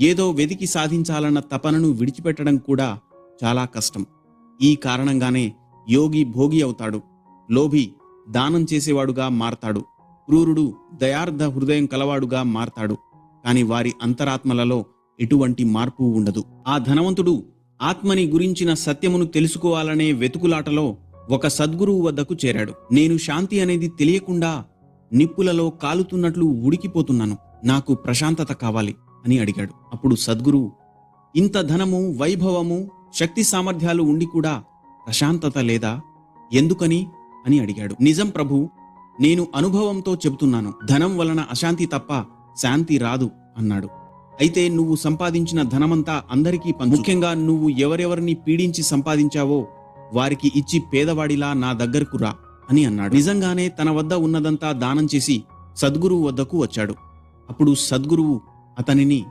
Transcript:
ఏదో వెతికి సాధించాలన్న తపనను విడిచిపెట్టడం కూడా చాలా కష్టం. ఈ కారణంగానే యోగి భోగి అవుతాడు. లోభి దానం చేసేవాడుగా మారతాడు. క్రూరుడు దయార్థ హృదయం కలవాడుగా మారతాడు. కాని వారి అంతరాత్మలలో ఎటువంటి మార్పు ఉండదు. ఆ ధనవంతుడు ఆత్మని గురించిన సత్యమును తెలుసుకోవాలనే వెతుకులాటలో ఒక సద్గురువు వద్దకు చేరాడు. నేను శాంతి అనేది తెలియకుండా నిప్పులలో కాలుతున్నట్లు ఉడికిపోతున్నాను. నాకు ప్రశాంతత కావాలి. అని అడిగాడు. అప్పుడు సద్గురు ఇంత ధనము వైభవము శక్తి సామర్థ్యాలు ఉండి కూడా ప్రశాంతత లేదా? ఎందుకని? అని అడిగాడు. నిజం ప్రభు నేను అనుభవంతో చెబుతున్నాను. ధనం వలన అశాంతి తప్ప శాంతి రాదు అన్నాడు. అయితే నువ్వు సంపాదించిన ధనమంతా అందరికీ ముఖ్యంగా నువ్వు ఎవరెవరిని పీడించి సంపాదించావో వారికి ఇచ్చి పేదవాడిలా నా దగ్గరకు రా అని అన్నాడు. నిజంగానే తన వద్ద ఉన్నదంతా దానం చేసి సద్గురువు వద్దకు వచ్చాడు. అప్పుడు సద్గురువు అతనిని